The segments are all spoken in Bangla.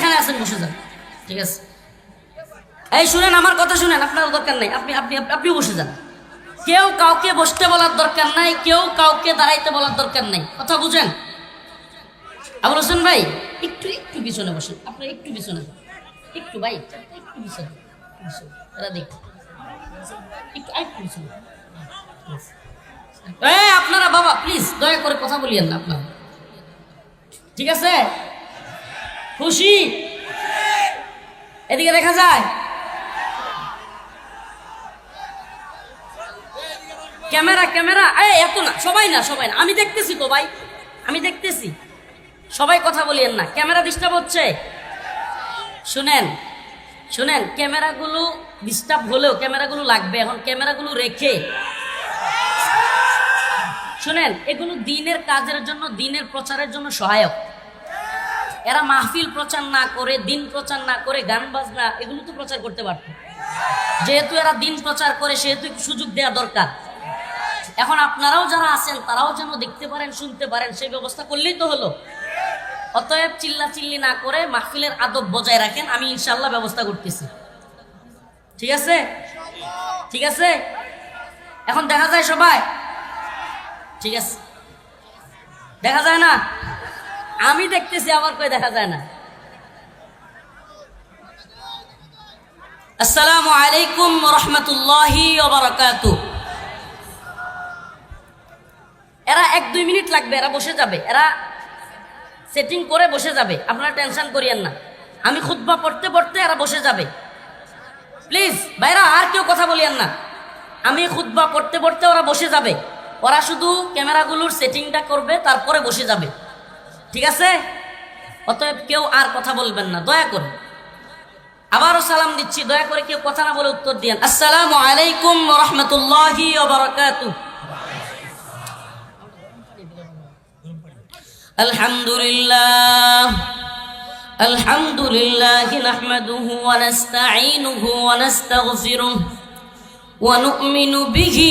যেখানে আছেন বসে যান। ঠিক আছে? এই শুনেন, আমার কথা শুনেন, আপনার দরকার নাই। আপনি আপনি আপনি বসে যান। কেউ কাউকে বসতে বলার দরকার নাই, কেউ কাউকে দাঁড়াইতে বলার দরকার নাই। কথা বুঝেন? আবুল হোসেন ভাই, একটু একটু পিছনে বসেন। আপনার একটু পিছনে। একটু ভাই, একটু পিছনে। পিছনে। আপনারা বাবা প্লিজ দয়া করে কথা বলিয়েন না আপনারা। ঠিক আছে? খুশি? এদিকে দেখা যায়। Camera camera. এই, এত না, সবাই না সবাই না। আমি দেখতেছি তো ভাই, আমি দেখতেছি। সবাই কথা বলিয়েন না। ক্যামেরা ডিস্টার্ব হচ্ছে। শুনেন শুনেন, ক্যামেরাগুলো ডিস্টার্ব হলেও ক্যামেরাগুলো লাগবে। এখন ক্যামেরাগুলো রেখে। শুনেন, এগুলো দিনের কাজের জন্য, দিনের প্রচারের জন্য সহায়ক। এরা মাহফিল প্রচার না করে, দিন প্রচার না করে, গান বাজনা, এগুলো তো প্রচার করতে পারত। যেহেতু এরা দিন প্রচার করে, সেহেতু সুযোগ দেওয়া দরকার। এখন আপনারাও যারা আছেন, তারাও যেন দেখতে পারেন, শুনতে পারেন, সেই ব্যবস্থা করলেই তো হলো। অতএব চিল্লা চিল্লি না করে মাহফিলের আদব বজায় রাখেন, আমি ইনশাল্লাহ ব্যবস্থা করতেছি। ঠিক আছে? ঠিক আছে? এখন দেখা যায় সবাই? ঠিক আছে। দেখা যায় না? আমি দেখতেছি, আমার কই দেখা যায় না। আসসালামু আলাইকুম রহমতুল্লাহি এরা এক দুই মিনিট লাগবে, এরা বসে যাবে। এরা সেটিং করে বসে যাবে। আপনারা টেনশন করিয়েন না। আমি খুতবা পড়তে পড়তে এরা বসে যাবে। প্লিজ, ভাইরা, আর কেউ কথা বলিয়েন না। আমি খুতবা পড়তে পড়তে ওরা বসে যাবে। ওরা শুধু ক্যামেরাগুলোর সেটিংটা করবে, তারপরে বসে যাবে। ঠিক আছে? অতএব কেউ আর কথা বলবেন না, দয়া করে। আবারও সালাম দিচ্ছি, দয়া করে কেউ কথা না বলে উত্তর দিয়ে আসসালাম আলাইকুম রহমতুল্লাহ আলহামদুলিল্লাহ, আলহামদুলিল্লাহি নাহমাদুহু ওয়া নাস্তাঈনুহু ওয়া নাস্তাগফিরুহ ওয়া নু'মিনু বিহি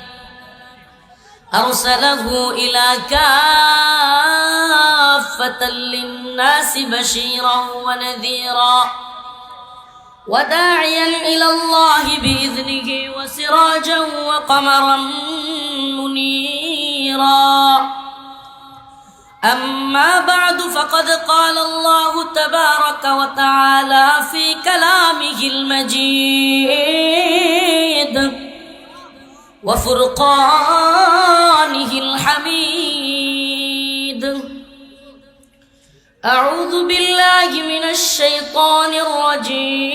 أرسله إلى كافة للناس بشيرا ونذيرا وداعيا إلى الله بإذنه وسراجا وقمرا منيرا. أما بعد فقد قال الله تبارك وتعالى في كلامه المجيد وفرقانه الحميد. أعوذ بالله من الشيطان الرجيم.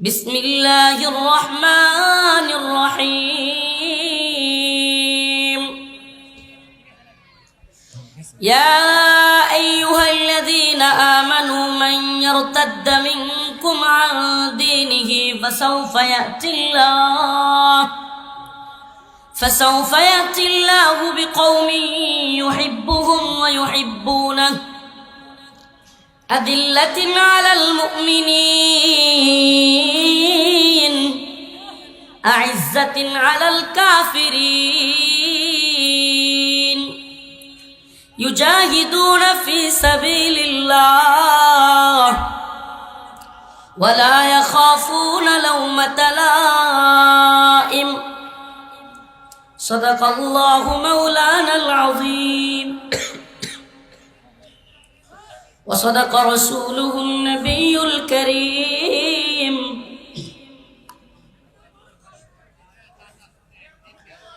بسم الله الرحمن الرحيم. يا أيها الذين آمنوا من يرتد منكم عن دينه فسوف يأتي الله. فسوف يأتي الله بقوم يحبهم ويحبونه. أذلة على المؤمنين أعزة على الكافرين. يجاهدون في سبيل الله ولا يخافون لومة لائم. صدق الله مولانا العظيم. وصدق رسوله النبي الكريم.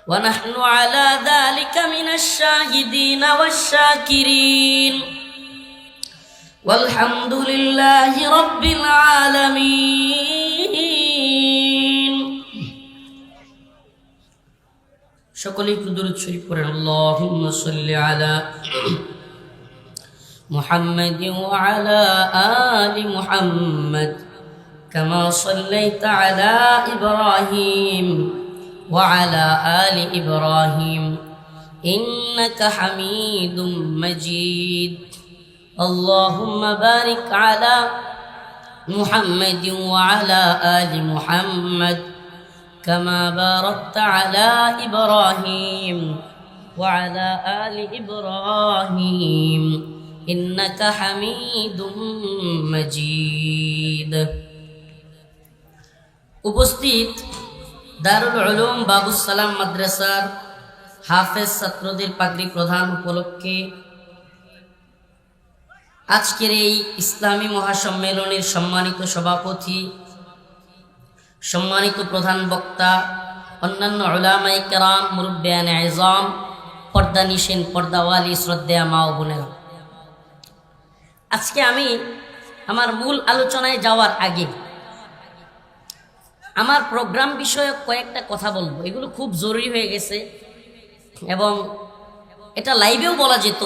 ونحن على ذلك من الشاهدين والشاكرين. والحمد لله رب العالمين. সকলেই একটু দূরত শরীফ করেন আল্লাহুম্মা সাল্লি আলা محمد وعلى آل محمد كما صليت على إبراهيم وعلى آل إبراهيم إنك حميد مجيد اللهم بارك على محمد وعلى آل محمد كما باركت على إبراهيم وعلى آل إبراهيم إنك حميد مجيد উপস্থিত দারুল উলুম বাবুসালাম মাদ্রাসার হাফেজ ছাত্রদের পাগড়ি প্রধান উপলক্ষে আজকের এই ইসলামী মহাসম্মেলনের সম্মানিত সভাপতি সম্মানিত প্রধান বক্তা, অন্যান্য ওলামাই কেরাম, মুরব্বায়ান আজম পর্দা নিশেন পর্দাওয়ালি, শ্রদ্ধেয়া মা ও বোনেরা। আজকে আমি আমার মূল আলোচনায় যাওয়ার আগে আমার প্রোগ্রাম বিষয়ক কয়েকটা কথা বলব। এগুলো খুব জরুরি হয়ে গেছে এবং এটা লাইভেও বলা যেত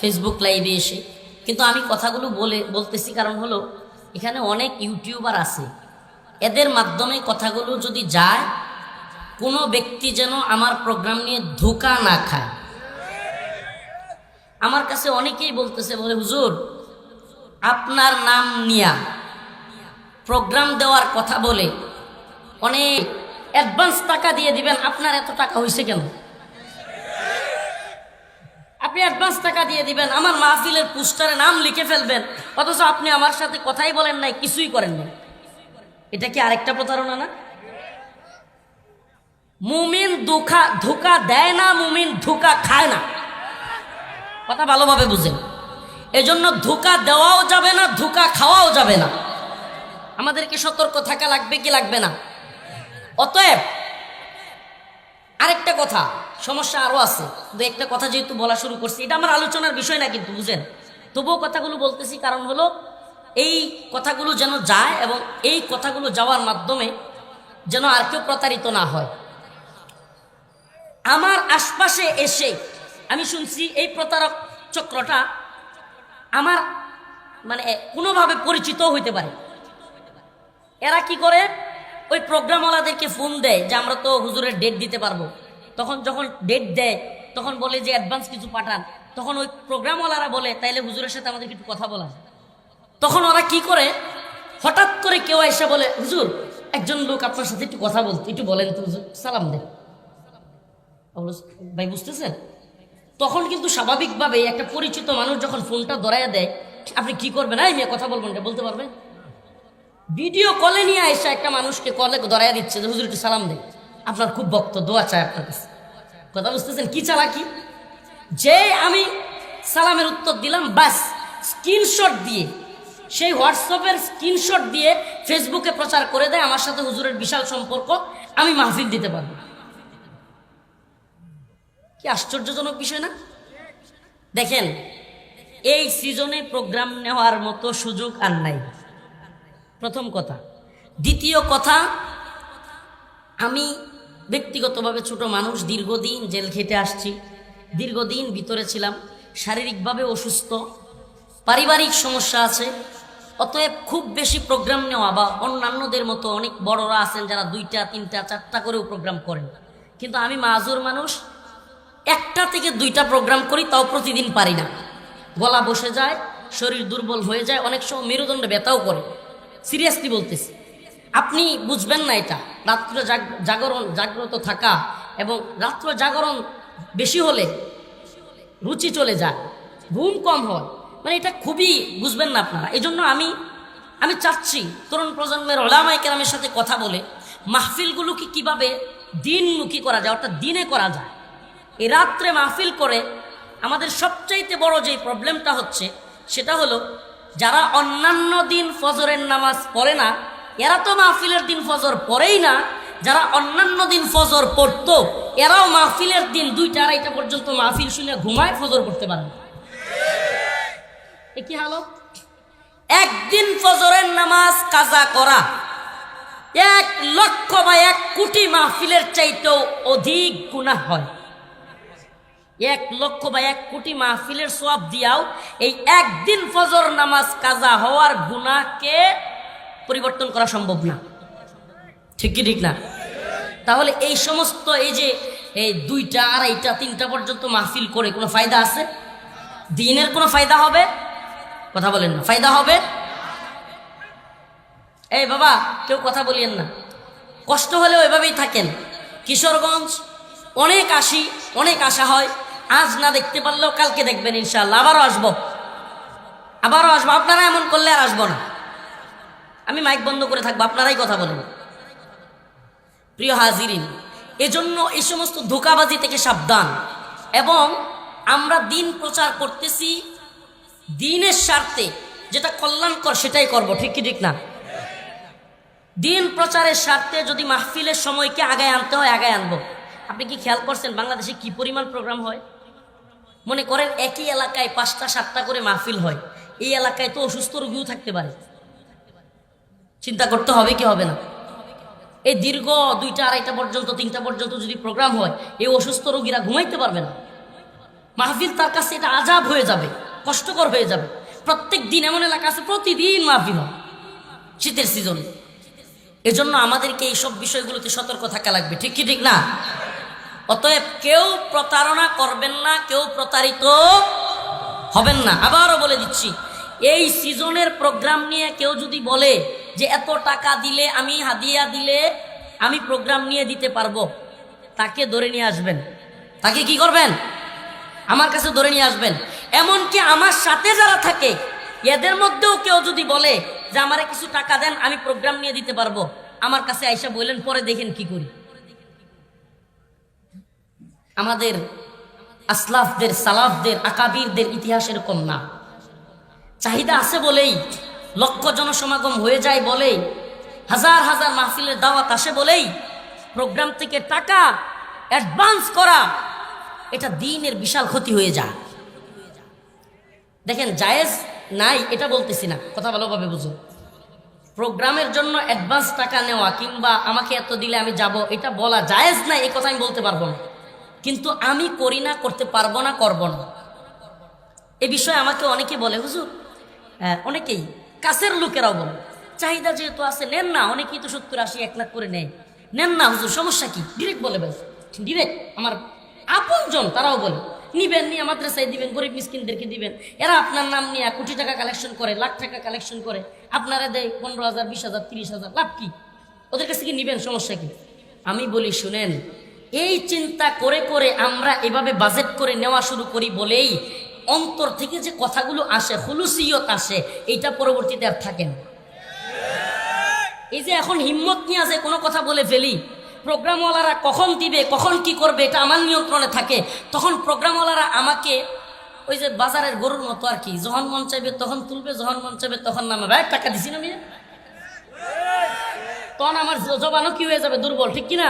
ফেসবুক লাইভে এসে। কিন্তু আমি কথাগুলো বলে, বলতেছি কারণ হলো, এখানে অনেক ইউটিউবার আছে। এদের মাধ্যমে কথাগুলো যদি যায়, কোনো ব্যক্তি যেন আমার প্রোগ্রাম নিয়ে ধোকা না খায়। আমার কাছে অনেকেই বলতেছে, বলে, হুজুর, আপনার নাম নিয়া প্রোগ্রাম দেওয়ার কথা বলে অনেক অ্যাডভান্স টাকা দিয়ে দিবেন, আপনার এত টাকা হয়েছে কেন? আপনি অ্যাডভান্স টাকা দিয়ে দিবেন, আমার মাহফিলের পোস্টারে নাম লিখে ফেলবেন, অথচ আপনি আমার সাথে কথাই বলেন নাই, কিছুই করেন নাই। এটা কি আরেকটা প্রতারণা না? মুমিন ধোকা ধোকা দেয় না, মুমিন ধোকা খায় না। কথা ভালোভাবে বুঝেন। এজন্য ধোকা দেওয়াও যাবে না, ধোকা খাওয়াও যাবে না। আমাদেরকে সতর্ক থাকা লাগবে কি লাগবে না? অতএব, আরেকটা কথা, সমস্যা আরও আছে। কিন্তু একটা কথা যেহেতু বলা শুরু করছি, এটা আমার আলোচনার বিষয় না কিন্তু, বুঝেন? তবুও কথাগুলো বলতেছি, কারণ হলো এই কথাগুলো যেন যায় এবং এই কথাগুলো যাওয়ার মাধ্যমে যেন আর কেউ প্রতারিত না হয়। আমার আশপাশে এসে আমি শুনছি এই প্রতারক চক্রটা আমার মানে কোনোভাবে পরিচিত হইতে পারে। এরা কি করে? ওই প্রোগ্রামওয়ালাদেরকে ফোন দেয় যে আমরা তো হুজুরের ডেট দিতে পারব। তখন যখন ডেট দেয়, তখন বলে যে অ্যাডভান্স কিছু পাঠান। তখন ওই প্রোগ্রামওয়ালারা বলে, তাইলে হুজুরের সাথে আমাদের একটু কথা বলা যায়। তখন ওরা কি করে? হঠাৎ করে কেউ এসে বলে, হুজুর, একজন লোক আপনার সাথে একটু কথা বলতে, একটু বলেন তো হুজুর, সালাম দেন। ভাই, বুঝতেছেন? তখন কিন্তু স্বাভাবিকভাবে একটা পরিচিত মানুষ যখন ফোনটা ধরাইয়া দেয়, আপনি কি করবেন? এই মেয়ে, কথা বলবেন বলতে পারবেন? ভিডিও কলে নিয়ে এসে একটা মানুষকে কলে ধরাইয়া দিচ্ছে যে, হুজুর, একটু সালাম দেন। আপনার খুব ভক্ত, দোয়া চায় আপনার কাছে। কথা বুঝতেছেন? কি চালাকি যে আমি সালামের উত্তর দিলাম, বাস, স্ক্রিনশট দিয়ে সেই হোয়াটসঅ্যাপের স্ক্রিনশট দিয়ে ফেসবুকে প্রচার করে দেয়, আমার সাথে হুজুরের বিশাল সম্পর্ক, আমি মাহফিল দিতে পারব। কি আশ্চর্যজনক বিষয় না? দেখেন, এই সিজনে প্রোগ্রাম নেওয়ার মতো সুযোগ আর নাই। প্রথম কথা। দ্বিতীয় কথা, আমি ব্যক্তিগতভাবে ছোট মানুষ, দীর্ঘদিন জেল খেটে আসছি। দীর্ঘদিন ভিতরে ছিলাম, শারীরিকভাবে অসুস্থ, পারিবারিক সমস্যা আছে অতএব খুব বেশি প্রোগ্রাম নেওয়া বা অন্যান্যদের মতো অনেক বড়রা আছেন যারা দুইটা, তিনটা, চারটা করেও প্রোগ্রাম করেন কিন্তু আমি মাজুর মানুষ, একটা থেকে দুইটা প্রোগ্রাম করি, তাও প্রতিদিন পারি না। গলা বসে যায়, শরীর দুর্বল হয়ে যায়, অনেক সময় মেরুদণ্ড ব্যথাও করে। সিরিয়াসলি বলতেছি। আপনি বুঝবেন না এটা। রাত্র জাগরণ, জাগ্রত থাকা এবং রাত্র জাগরণ বেশি হলে রুচি চলে যায়, ঘুম কম হয়। মানে এটা খুবই বুঝবেন না আপনারা। এই জন্য আমি আমি চাচ্ছি তরুণ প্রজন্মের ওলামাই কেরামের সাথে কথা বলে মাহফিলগুলোকে কীভাবে দিনমুখী করা যায়, অর্থাৎ দিনে করা যায়। এই রাত্রে মাহফিল করে আমাদের সবচাইতে বড় যে প্রবলেমটা হচ্ছে, সেটা হলো যারা অন্যান্য দিন ফজরের নামাজ পড়ে না, এরা তো মাহফিলের দিন ফজর পড়েই না, যারা অন্যান্য দিন ফজর পড়তো, এরাও মাহফিলের দিন দুইটা আড়াইটা পর্যন্ত মাহফিল শুনে ঘুমায়, ফজর পড়তে পারে এ কি একদিন ফজরের নামাজ কাজা করা, এক লক্ষ বা এক কোটি মাহফিলের চাইতেও অধিক গুনাহ হয়। এক লক্ষ বা এক কোটি মাহফিলের সব দিয়াও এই একদিন ফজর নামাজ কাজা হওয়ার গুনাহকে পরিবর্তন করা সম্ভব না। ঠিক কি ঠিক না? তাহলে এই সমস্ত এই যে, এই দুইটা, আড়াইটা, তিনটা পর্যন্ত মাহফিল করে কোনো ফায়দা আছে? দিনের কোনো ফায়দা হবে? কথা বলেন না। ফায়দা হবে? এই বাবা, কেউ কথা বলিয়েন না। কষ্ট হলে ওইভাবেই থাকেন। কিশোরগঞ্জ, অনেক আসি অনেক আশা হয়। আজ না দেখতে পারলেও কালকে দেখবেন ইনশাল্লাহ আবারও আসব। আবারও আসব। আপনারা এমন করলে আর আসব না। আমি মাইক বন্ধ করে থাকব, আপনারাই কথা বলেন। প্রিয় হাজিরিন, এজন্য এই সমস্ত ধোকাবাজি থেকে সাবধান। এবং আমরা দিন প্রচার করতেছি দিনের স্বার্থে যেটা কল্যাণকর সেটাই করব, ঠিক কি, ঠিক না? দিন প্রচারের স্বার্থে যদি মাহফিলের সময়কে আগায় আনতে হয়, আগায় আনব। আপনি কি খেয়াল করছেন বাংলাদেশে কি পরিমাণ প্রোগ্রাম হয়? মনে করেন একই এলাকায় পাঁচটা, সাতটা করে মাহফিল হয়। এই এলাকায় তো অসুস্থ রোগীও থাকতে পারে। চিন্তা করতে হবে কি, হবে না? এই দীর্ঘ দুইটা, আড়াইটা পর্যন্ত, তিনটা পর্যন্ত যদি প্রোগ্রাম হয়, এই অসুস্থ রোগীরা ঘুমাইতে পারবে না। মাহফিল তার কাছে এটা আজাব হয়ে যাবে। কষ্টকর হয়ে যাবে। প্রত্যেক দিন এমন এলাকা আছে, প্রতিদিন মাহফিল হয়। শীতের সিজন এজন্য আমাদেরকে এইসব বিষয়গুলোতে সতর্ক থাকা লাগবে। ঠিক কি, ঠিক না? অতএব কেউ প্রতারণা করবেন না, কেউ প্রতারিত হবেন না। আবারও বলে দিচ্ছি, এই সিজনের প্রোগ্রাম নিয়ে কেউ যদি বলে যে, এত টাকা দিলে আমি হাদিয়া দিলে আমি প্রোগ্রাম নিয়ে দিতে পারব। তাকে ধরে নিয়ে আসবেন। তাকে কি করবেন? আমার কাছে ধরে নিয়ে আসবেন। এমনকি আমার সাথে যারা থাকে, এদের মধ্যেও কেউ যদি বলে যে আমারে কিছু টাকা দেন, আমি প্রোগ্রাম নিয়ে দিতে পারব। আমার কাছে আইসা বললেন, পরে দেখেন কি করি। আমাদের আসলাফদের, সালাফদের, আকাবিরদের ইতিহাস এরকম না। চাহিদা আছে বলেই, লক্ষ জনসমাগম হয়ে যায় বলেই, হাজার হাজার মাহফিলের দাওয়াত আসে বলেই প্রোগ্রাম থেকে টাকা অ্যাডভান্স করা, এটা দিনের বিশাল ক্ষতি হয়ে যায়। দেখেন জায়েজ নাই এটা বলতেছি না। কথা ভালোভাবে বুঝুন প্রোগ্রামের জন্য অ্যাডভান্স টাকা নেওয়া কিংবা আমাকে এত দিলে আমি যাব এটা বলা জায়েজ নাই এই কথা আমি বলতে পারব না। কিন্তু আমি করি না করতে পারব না করব না। এ বিষয়ে আমাকে অনেকে বলে হুজুর হ্যাঁ, অনেকেই কাছের লোকেরাও বলে চাহিদা যেহেতু আছে নেন না অনেকেই তো সত্তর আশি এক লাখ করে নেয়। নেন না হুজুর সমস্যা কি? ডিরেক্ট বলে ভাই ডিরেক্ট আমার আপনজন তারাও বলে। নিবেন নিয়ে মাদ্রাসায় দিবেন, গরিব মিসকিনদেরকে দিবেন। এরা আপনার নাম নিয়ে কোটি টাকা কালেকশন করে, লাখ টাকা কালেকশন করে। আপনারা দেয় পনেরো হাজার, বিশ হাজার, তিরিশ হাজার, লাভ কি? ওদের কাছে কি নিবেন? সমস্যা কি? আমি বলি, শুনেন, এই চিন্তা করে করে আমরা এভাবে বাজেট করে নেওয়া শুরু করি বলেই অন্তর থেকে যে কথাগুলো আসে, হুলুসিয়ত আসে, এইটা পরবর্তীতে আর থাকে না। এই যে এখন হিম্মত নিয়ে আছে কোনো কথা বলে ফেলি প্রোগ্রামওয়ালারা কখন দিবে, কখন কি করবে, এটা আমার নিয়ন্ত্রণে থাকে। তখন প্রোগ্রামওয়ালারা আমাকে ওই যে বাজারের গরুর মতো আর কি, যখন মন চাইবে তখন তুলবে, যখন মন চাইবে তখন নামাবে। এক টাকা দিছি না মেয়ে? তখন আমার জবানও কি হয়ে যাবে? দুর্বল, ঠিক কিনা?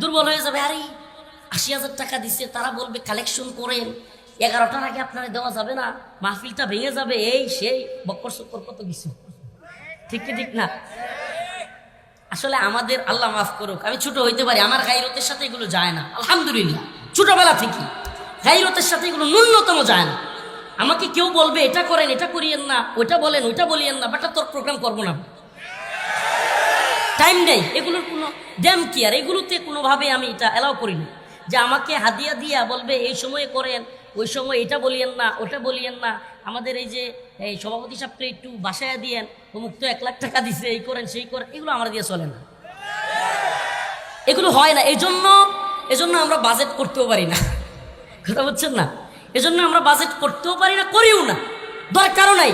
দুর্বল হয়ে যাবে, আরে, আশি হাজার টাকা দিছে, তারা বলবে কালেকশন করেন। এগারোটার আগে আপনারা দেওয়া যাবে না, মাহফিলটা ভেঙে যাবে, এই সেই বক্কর সক্কর কত কিছু। ঠিক কি, ঠিক না? আসলে আমাদের আল্লাহ মাফ করুক, আমি ছোট হইতে পারি, আমার গাইরতের সাথে এগুলো যায় না। আলহামদুলিল্লাহ, ছোটবেলা থেকে। গাইরতের সাথে এগুলো ন্যূনতম যায় না। আমাকে কেউ বলবে, এটা করেন, এটা করিয়েন না, ওইটা বলেন, ওইটা বলিয়েন না, বাটা তোর প্রোগ্রাম করব না। টাইম নেই। এগুলোর কোনো ড্যাম কি আর এগুলোতে কোনোভাবে আমি এটা অ্যালাউ করি না যে আমাকে হাদিয়া দিয়া বলবে, এই সময়ে করেন, ওই সময় এটা বলিয়েন না, ওটা বলিয়েন না। আমাদের এই যে, এই সভাপতি সাহেবকে একটু বাসায় দিয়েন, অমুক তো এক লাখ টাকা দিছে, এই করেন, সেই করেন, এগুলো আমার দিয়ে চলে না। এগুলো হয় না এই জন্য এজন্য আমরা বাজেট করতেও পারি না। কথা বলছেন না? এজন্য আমরা বাজেট করতেও পারি না, করিও না। দরকারও নাই।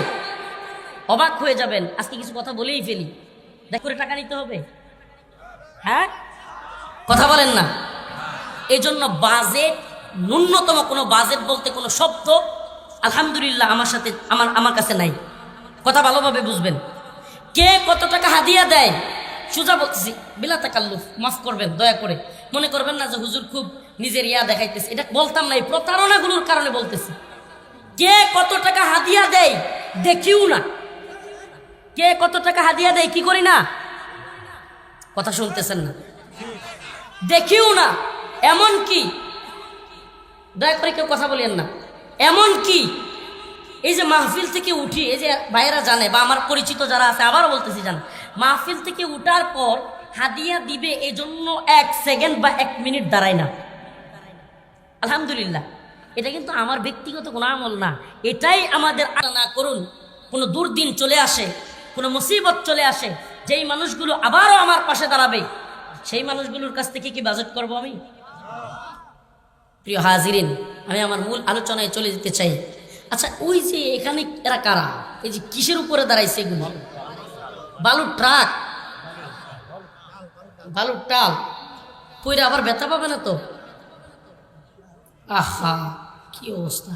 অবাক হয়ে যাবেন, আজকে কিছু কথা বলেই ফেলি। দেখ, করে টাকা নিতে হবে। হ্যাঁ? কথা বলেন না। এই জন্য বাজেট ন্যূনতম কোনো বাজেট বলতে কোনো শব্দ আলহামদুলিল্লাহ আমার সাথে, আমার আমার কাছে নাই। কথা ভালোভাবে বুঝবেন। কে কত টাকা হাদিয়া দেয়? সুজা বলতেছি, বিলা তাকাল্লুফ, মাফ করবেন, দয়া করে। মনে করবেন না যে হুজুর খুব নিজের ইয়া দেখাইতেছে। এটা বলতাম না, এই প্রতারণাগুলোর কারণে বলতেছি। কে কত টাকা হাদিয়া দেয়? দেখিও না। কে কত টাকা হাদিয়া দেয়, কি করি না? কথা শুনতেছেন না। দেখিও না। এমন কি? দয়া করে কেউ কথা বলেন না। এমন কি? এই যে মাহফিল থেকে উঠি, এই যে ভাইয়েরা জানে বা আমার পরিচিত যারা আছে, আবারও বলতেছি জান, মাহফিল থেকে উঠার পর হাদিয়া দিবে এই জন্য এক সেকেন্ড বা এক মিনিট দাঁড়ায় না। আলহামদুলিল্লাহ। এটা কিন্তু আমার ব্যক্তিগত কোনো আমল না। এটাই আমাদের না করুন, কোনো দুর্দিন চলে আসে, কোনো মুসিবত চলে আসে, যেই মানুষগুলো আবারও আমার পাশে দাঁড়াবে, সেই মানুষগুলোর কাছ থেকে কি বাজেট করব আমি? প্রিয় হাজিরিন, আমি আমার মূল আলোচনায় চলে যেতে চাই। আচ্ছা ওই যে এখানে এরা কারা? এই যে কিসের উপরে দাঁড়াইছে এগুলো? বালুর ট্রাক? বালুর টাল? কইরা আবার ব্যথা পাবে না তো? আহা, কি অবস্থা।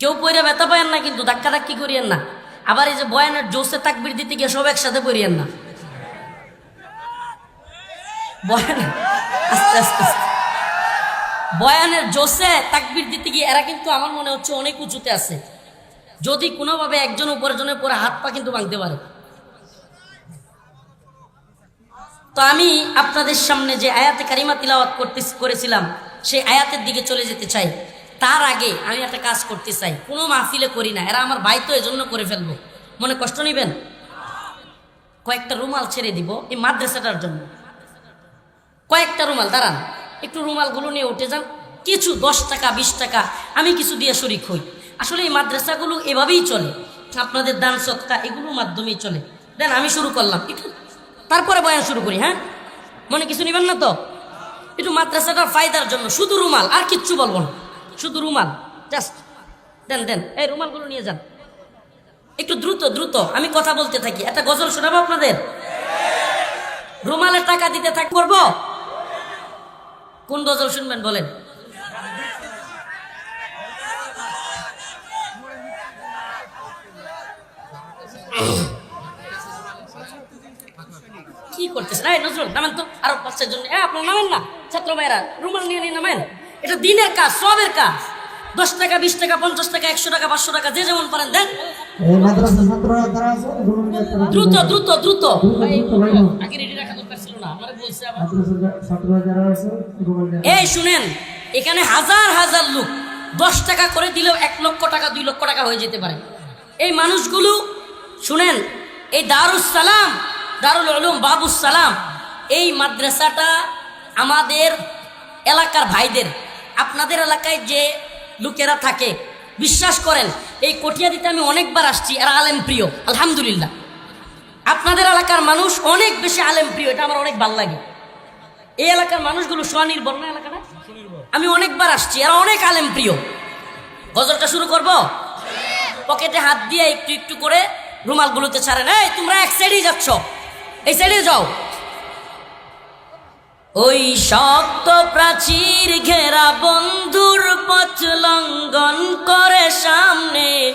কেউ পইরা ব্যথা পায়েন না, কিন্তু ধাক্কা ধাক্কি করিয়েন না। আবার এই যে বয়ানের জোসে তাকবির দিতে গিয়ে সব একসাথে পড়িয়েন না। বয়ান আস্তে আস্তে আস্তে। বয়ানের জোসে তাকবির দিতে গিয়ে এরা কিন্তু আমার মনে হচ্ছে অনেক উঁচুতে আছে। যদি কোনোভাবে একজন উপরজনের পরে হাত পা কিন্তু ভাঙতে পারে। তো আমি আপনাদের সামনে যে আয়াতে কারিমা তিলাওয়াত করতে করেছিলাম, সেই আয়াতের দিকে চলে যেতে চাই। তার আগে আমি একটা কাজ করতে চাই। কোনো মাহফিলে করি না। এরা আমার ভাই তো এজন্য করে ফেলব। মনে কষ্ট নেবেন? কয়েকটা রুমাল ছেড়ে দিব এই মাদ্রাসাটার জন্য। কয়েকটা রুমাল, দাঁড়ান। একটু রুমালগুলো নিয়ে উঠে যান। কিছু দশ টাকা, বিশ টাকা, আমি কিছু দিয়ে শরিক হই। আসলে এই মাদ্রাসাগুলো এভাবেই চলে। আপনাদের দান সৎকা এগুলোর মাধ্যমেই চলে। দেন আমি শুরু করলাম। একটু তারপরে বয়ান শুরু করি হ্যাঁ? মনে কিছু নেবেন না তো? একটু মাদ্রাসাটার ফায়দার জন্য। শুধু রুমাল, আর কিচ্ছু বলব না। শুধু রুমাল জাস্ট দেন দেন, এই রুমালগুলো নিয়ে যান। একটু দ্রুত দ্রুত, আমি কথা বলতে থাকি। একটা গজল শোনাবো আপনাদের? রুমালের টাকা দিতে থাক করব? কোন গজল শুনবেন বলেন? কি করতেছেন? এই নজরুল, নামেন তো। আরও বাচ্চার জন্য এ, আপনার নামেন না। ছাত্র ভাইরা রুমাল নিয়ে নিয়ে নামেন। এটা দিনের কাজ, সবের কাজ। দশ টাকা, বিশ টাকা, পঞ্চাশ টাকা, একশো টাকা, পাঁচশো টাকা, যে যেমন পারেন দেন। তারা দ্রুত দ্রুত। দ্রুত না। আগে রেডি রাখা দরকার ছিল না আমার বলছে আবার। এই শুনেন এখানে হাজার হাজার লোক দশ টাকা করে দিলেও এক লক্ষ টাকা দুই লক্ষ টাকা হয়ে যেতে পারে। এই মানুষগুলো শুনেন এই দারুস সালাম দারুল উলুম বাবুস সালাম এই মাদ্রাসাটা আমাদের এলাকার ভাইদের আপনাদের এলাকায় যে লোকেরা থাকে বিশ্বাস করেন এই কটিয়াদিতে আমি অনেকবার আসছি এরা আলেম প্রিয় আলহামদুলিল্লাহ। আপনাদের এলাকার মানুষ অনেক বেশি আলেম প্রিয় এটা আমার অনেক ভালো লাগে। এই এলাকার মানুষগুলো স্বনির্ভর না এলাকাটা? আমি অনেকবার আসছি এরা অনেক আলেম প্রিয়। গজলটা শুরু করব? পকেটে হাত দিয়ে একটু একটু করে রুমালগুলোতে ছাড়েন। এই তোমরা এক সাইডেই যাচ্ছ। এই সাইডে যাও। ওই শক্ত প্রাচীর ঘেরা বন্ধুর পথ লঙ্ঘন করে সামনে।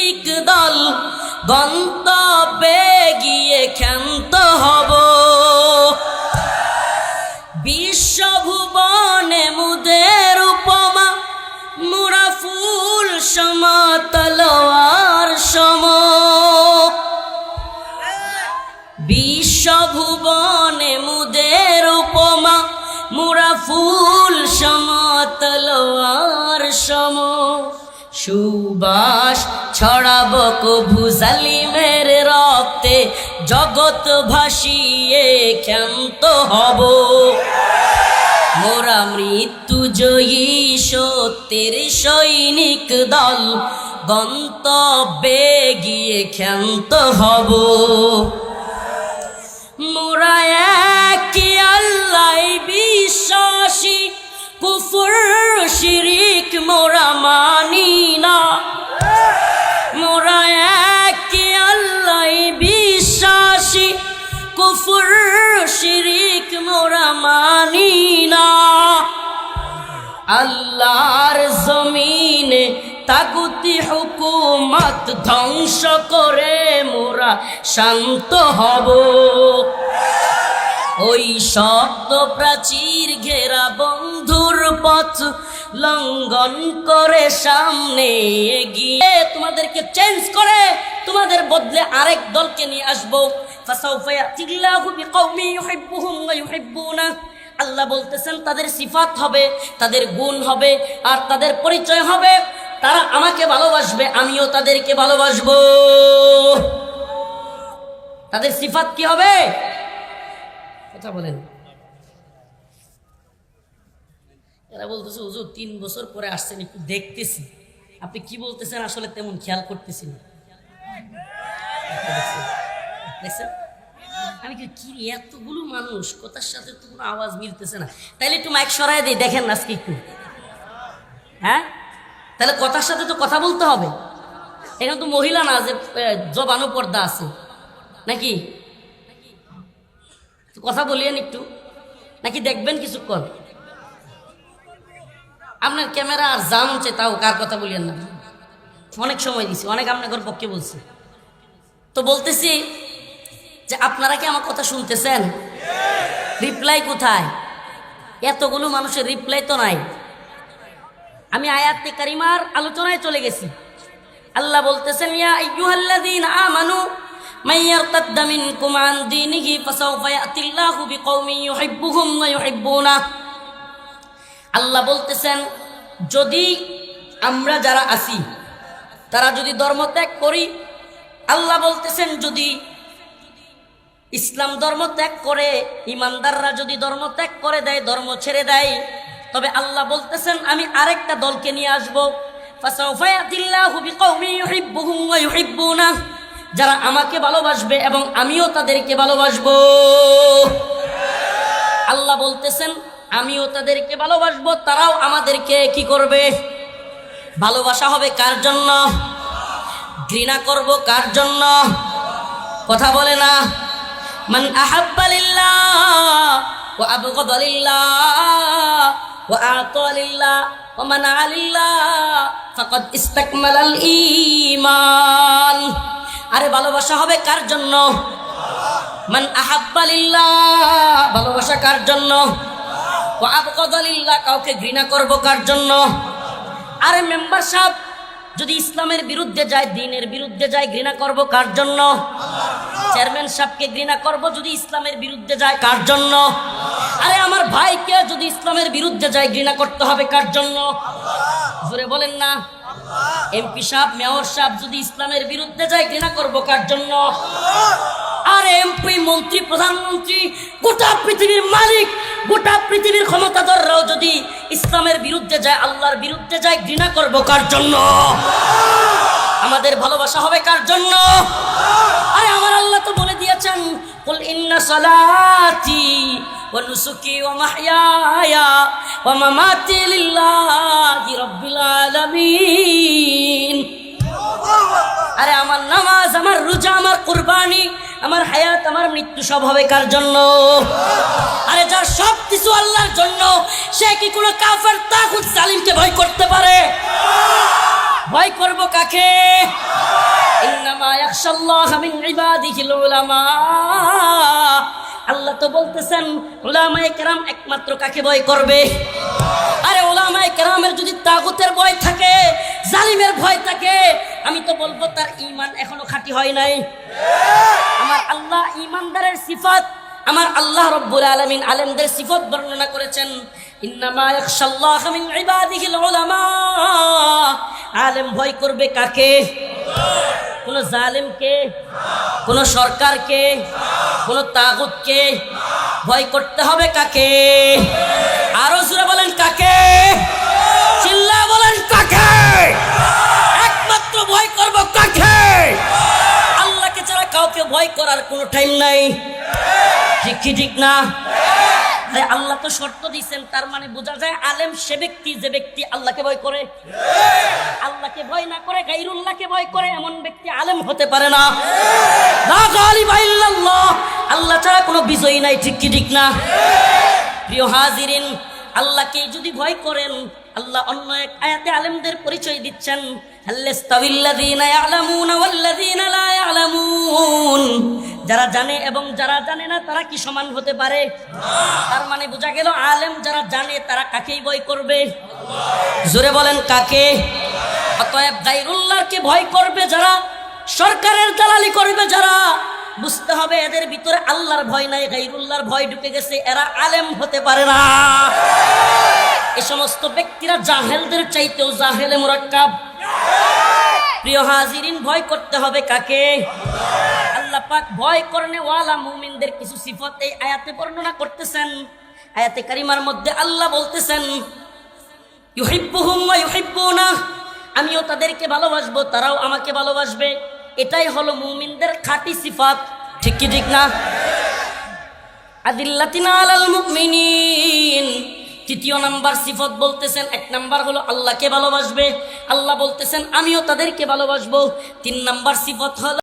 দল গন্তব্যে গিয়ে ক্ষান্ত হব। বিশ্বভুবনে মুদের উপমা, মুরা ফুল সমাতলোয়ার সম। বিশ্বভুবনে মুদের উপমা, মুরা ফুল সমতলোয়ার সম। সুবাস ছড়াব কভু জালিমের রক্তে। জগৎ ভাসিয়ে ক্ষান্ত হব। মোরা মৃত্যু জয়ী সত্যের সৈনিক দল। গন্তব্যে গিয়ে ক্ষান্ত হব। মোরা একই আল্লাহ বিশ্বাসী। কুফুর শিরিক মোরা মানি না। কুফর শিরিক মোরা মানি না। আল্লাহর জমিনে তাগুতি হুকুমত ধ্বংস করে মোরা শান্ত হব। ওই শব্দ প্রাচীর ঘেরা বন্ধুর পথ লঙ্ঘন করে সামনে এগিয়ে। তোমাদেরকে চেঞ্জ করে, তোমাদের বদলে আরেক দলকে নিয়ে আসব। আল্লাহ বলতেছেন, তাদের সিফাত হবে, তাদের গুণ হবে, আর তাদের পরিচয় হবে। তারা আমাকে ভালোবাসবে, আমিও তাদেরকে ভালোবাসবো। তাদের সিফাত কি হবে? কথা বলেন। এরা বলতেছে, হুজুর, তিন বছর পরে আসছেন, একটু দেখতেছি। আপনি কি বলতেছেন? আসলে তেমন খেয়াল করতেছি না। দেখছেন? আমি কি এতগুলো মানুষ, কথার সাথে তো কোনো আওয়াজ মিলতেছে না। তাইলে একটু মাইক সরাই দিই, দেখেন না আজকে একটু। হ্যাঁ? তাহলে কথার সাথে তো কথা বলতে হবে। এখানে তো মহিলা না, যে জবানো পর্দা আছে। নাকি? কথা বলিয়েন একটু। নাকি দেখবেন কিছুক্ষণ আপনার ক্যামেরা আর জামছে তাও কার কথা বলিয়েন না। অনেক সময় দিছি অনেক আপনার পক্ষে বলছি। তো বলতেছি যে, আপনারা কি আমার কথা শুনতেছেন? রিপ্লাই কোথায়? এতগুলো মানুষের রিপ্লাই তো নাই। আমি আয়াতে কারিমার আলোচনায় চলে গেছি। আল্লাহ বলতেছেন, ইয়া আইয়ুহাল্লাযীনা আমানু মাইয়ারতাদ্দা মিনকুম আন দীনিহি ফাসাউফা ইয়াতিল্লাহু বিকৌমিন ইউহিব্বুহুম ওয়া ইউহিব্বুনা। আল্লাহ বলতেছেন, যদি আমরা যারা আছি, তারা যদি ধর্ম ত্যাগ করি, আল্লাহ বলতেছেন, যদি ইসলাম ধর্ম ত্যাগ করে, ইমানদাররা যদি ধর্ম ত্যাগ করে দেয়, ধর্ম ছেড়ে দেয়, তবে আল্লাহ বলতেছেন, আমি আরেকটা দলকে নিয়ে আসব। ফাসাউফা ইয়াতিল্লাহু বিকৌমিন ইউহিব্বুহুম ওয়া ইউহিব্বুনা। যারা আমাকে ভালোবাসবে এবং আমিও তাদেরকে ভালোবাসবো। আল্লাহ বলতেছেন, আমিও তাদেরকে ভালোবাসবো, তারাও আমাদেরকে কি করবে? ভালোবাসা হবে কার জন্য? ঘৃণা করব কার জন্য? কথা বলে না। মান আহাব্বা লিল্লাহ ওয়া আবগাদা লিল্লাহ ওয়া আতা লিল্লাহ ওয়া মানা লিল্লাহ ফাকাদ ইস্তাকমালাল ঈমান। আরে ভালোবাসা হবে কার জন্য? মান ভালোবাসা কার জন্য? কাউকে ঘৃণা করব কার জন্য? আরে মেম্বার সাহেব, যদি ইসলামের বিরুদ্ধে যায়, দিনের বিরুদ্ধে যায়, ঘৃণা করব কার জন্য? চেয়ারম্যান সাহেবকে ঘৃণা করব যদি ইসলামের বিরুদ্ধে যায়, কার জন্য? আরে আমার ভাইকে যদি ইসলামের বিরুদ্ধে যায়, ঘৃণা করতে হবে কার জন্য? জোরে বলেন না। এমপি সাহেব, মেয়র সাহেব যদি ইসলামের বিরুদ্ধে যায়, ঘৃণা করব কার জন্য? আর এমপি, মন্ত্রী, প্রধানমন্ত্রী, গোটা পৃথিবীর মালিক, গোটা পৃথিবীর ক্ষমতাধররাও যদি ইসলামের বিরুদ্ধে যায়, আল্লাহর বিরুদ্ধে যায়, ঘৃণা করব কার জন্য? আমাদের ভালোবাসা হবে কার জন্য? আরে আমার আল্লাহ তো বলে দিয়েছেন মাহইয়ায়া ওয়া মামাতি লিল্লাহি রাব্বিল আলামিন। আরে আমার নামাজ, আমার রোজা, আমার কুরবানি, আমার হায়াত, আমার মৃত্যু সব হবে কার জন্য? আরে যার সব কিছু আল্লাহর জন্য, সে কি কোনো কাফের তাগুত জালিমকে ভয় করতে পারে? ভয় করব কাকে? ইন্নামা ইয়াখশাল্লাহ মিন ইবাদিহিল উলামা। আল্লাহ তো বলতেছেন ওলামায়ে কেরাম একমাত্র কাকে ভয় করবে? আরে ওলামায় কেরামের যদি তাগুতের ভয় থাকে, জালিমের ভয় থাকে, আমি তো বলব তার ইমান এখনও খাঁটি হয় নাই। আমার আল্লাহ ইমানদারের সিফাত, আমার আল্লাহ রব্বুল আলমিন আলেমদের সিফত বর্ণনা করেছেন। ইন্নামা ইয়াখশাল্লাহ মিন ইবাদিহিল উলামা। আলেম ভয় করবে কাকে? কোন জালেমকে? কোন সরকারকে? কোন তাগুতকে? ভয় করতে হবে কাকে? আরও জোরে বলেন কাকে? চিল্লা বলেন কাকে? একমাত্র ভয় করব কাকে? আল্লাহকে ছাড়া কাউকে ভয় করার কোনো টাইম নাই। ঠিক ঠিক না? আল্লাহ তো শর্ত দিয়েছেন, তার মানে বোঝা যায় আলেম সে ব্যক্তি, যে ব্যক্তি আল্লাহকে ভয় করে। আল্লাহকে ভয় না করে, গাইরুল্লাহকে ভয় করে, এমন ব্যক্তি আলেম হতে পারে না। আল্লাহ ছাড়া কোনো বিজয়ী নাই, ঠিক কি ঠিক না? প্রিয় হাজিরিন আল্লাহকে যদি ভয় করেন, আল্লাহ অন্য এক আয়াতে আলেমদের পরিচয় দিচ্ছেন। যারা জানে এবং যারা জানে না, তারা কি সমান হতে পারে? তার মানে বোঝা গেল, আলেম যারা জানে, তারা কাকেই ভয় করবে? জোরে বলেন, কাকে? অতএব গাইরুল্লাহকে ভয় করবে যারা, সরকারের দালালি করবে যারা বুঝতে হবে এদের ভিতরে আল্লাহর ভয় নাই, গাইরুল্লাহর ভয় ঢুকে গেছে, এরা আলেম হতে পারে না। এই সমস্ত ব্যক্তিরা জাহেলদের চাইতেও জাহেলে মোরাক্কাব। প্রিয় হাজিরিন, ভয় করতে হবে কাকে? আল্লাহ পাক ভয় করনে ওয়ালা মুমিনদের কিছু সিফত এই আয়াতে বর্ণনা করতেছেন। আয়াতে কারিমার মধ্যে আল্লাহ বলতেছেন, ইউহিব্বুহুম ওয়া ইউহিব্বুনা আমিও তাদেরকে ভালোবাসবো, তারাও আমাকে ভালোবাসবে। এটাই হলো মুমিনদের খাঁটি সিফাত। ঠিক কি ঠিক না? আদিল্লাতিনা আলাল মুমিনিন। তৃতীয় নাম্বার সিফত বলতেছেন, এক নাম্বার হলো আল্লাহকে ভালোবাসবে। আল্লাহ বলতেছেন, আমিও তাদেরকে ভালোবাসবো। তিন নাম্বার সিফত হলো